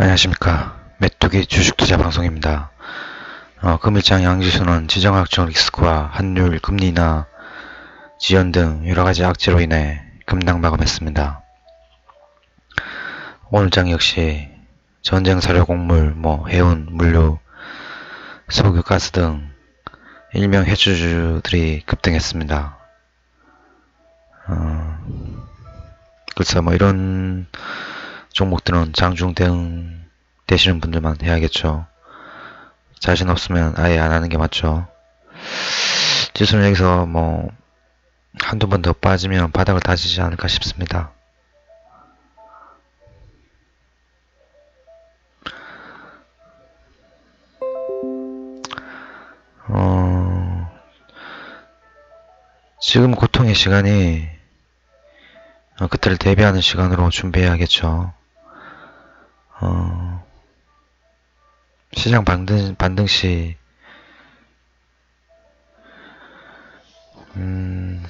안녕하십니까. 메뚜기 주식투자 방송입니다. 어, 금일장 양지수는 지정학적 리스크와 환율, 금리나 지연 등 여러가지 악재로 인해 급락 마감했습니다. 오늘장 역시 전쟁 사료 곡물, 뭐 해운, 물류, 석유, 가스 등 일명 해주주들이 급등했습니다. 어, 글쎄 뭐 이런 종목들은 장중 대응 되시는 분들만 해야겠죠. 자신 없으면 아예 안 하는 게 맞죠. 지수는 여기서 뭐 한두 번 더 빠지면 바닥을 다지지 않을까 싶습니다. 어, 지금 고통의 시간이 어, 그때를 대비하는 시간으로 준비해야겠죠. 어, 시장 반등, 반등 시, 음,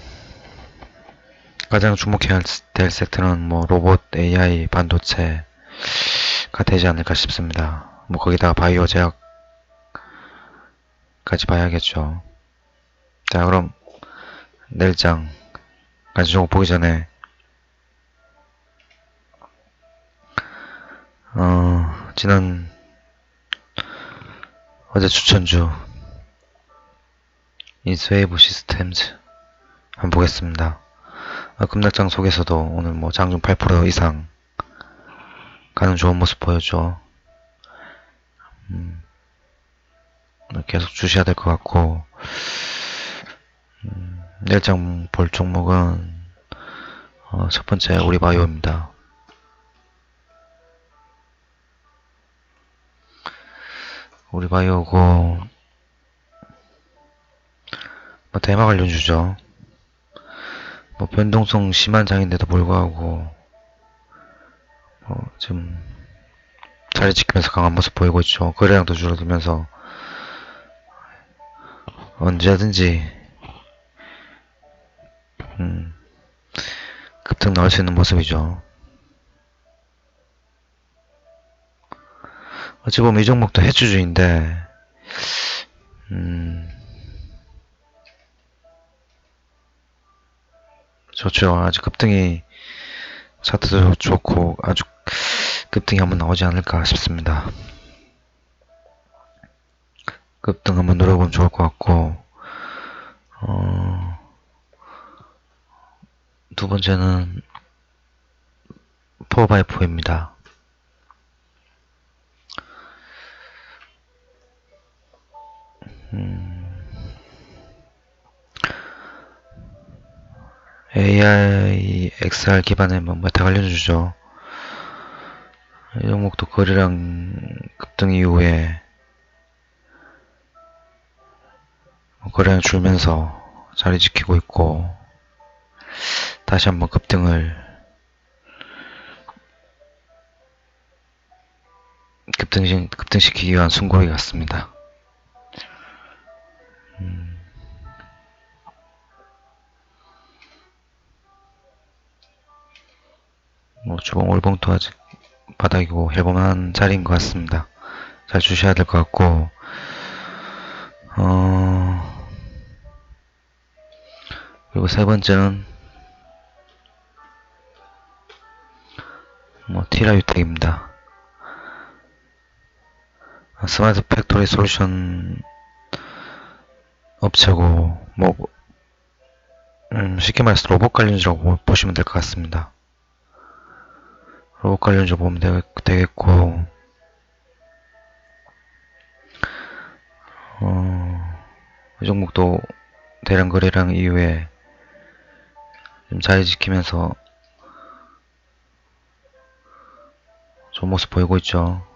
가장 주목해야 될 섹터는 뭐 로봇, AI, 반도체가 되지 않을까 싶습니다. 뭐 거기다가 바이오 제약까지 봐야겠죠. 자, 그럼 내일장 간지 종 보기 전에 지난 어제 추천주 인스웨이브 시스템즈 한번 보겠습니다. 어, 급락장 속에서도 오늘 뭐 장중 8% 이상 가는 좋은 모습 보여줘. 음, 계속 주셔야 될 것 같고 음, 내일 장 볼 종목은 어, 첫 번째 우리바이오입니다. 우리 바이오고 뭐 대마 관련 주죠. 뭐 변동성 심한 장인데도 불구하고 뭐좀 자리 지키면서 강한 모습 보이고 있죠. 거래량도 줄어들면서 언제든지 음, 급등 나올 수 있는 모습이죠. 어찌 보면 이 종목도 해주주인데, 음, 좋죠. 아주 급등이, 차트도 좋고, 아주 급등이 한번 나오지 않을까 싶습니다. 급등 한번 노려보면 좋을 것 같고, 어, 두 번째는, 포바이포입니다. AI, XR 기반의 뭐 메타 관련주죠. 이 종목도 거래량 급등 이후에 뭐 거래량 줄면서 자리 지키고 있고 다시 한번 급등을 급등 급등시키기 위한 순고리 같습니다. 주봉 올봉도 아직 바닥이고 해볼만한 자리인 것 같습니다. 잘 주셔야 될 것 같고 어 그리고 세 번째는 뭐 티라유텍입니다. 스마트 팩토리 솔루션 업체고 뭐 음, 쉽게 말해서 로봇 관련주라고 보시면 될 것 같습니다. 로봇 관련주 보면 되, 겠고 어, 이 종목도 대량 거래량 이후에 좀 자리 지키면서 좋은 모습 보이고 있죠.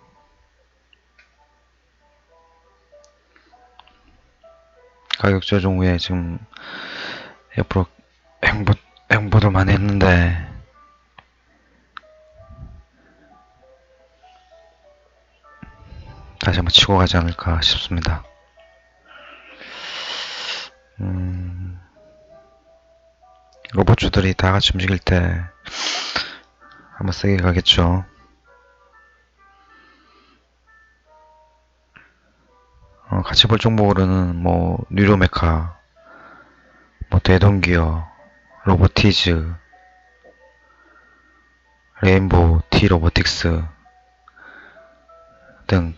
가격 조정 후에 지금 옆으로 행보, 행보도 많이 했는데 다시 한번 치고 가지 않을까 싶습니다. 음, 로봇주들이 다 같이 움직일 때 한번 세게 가겠죠. 어, 같이 볼 종목으로는 뭐 뉴로메카, 뭐 대동기어, 로보티즈, 레인보우, 티로보틱스 등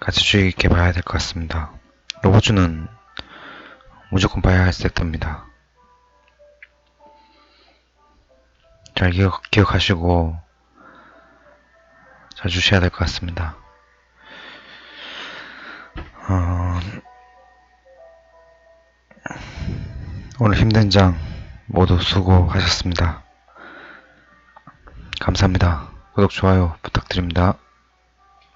같이 주의 깊게 봐야 될 것 같습니다. 로보주는 무조건 봐야 할 섹터입니다. 잘 기억, 기억하시고 잘 주셔야 될 것 같습니다. 어, 오늘 힘든 장 모두 수고하셨습니다. 감사합니다. 구독, 좋아요 부탁드립니다.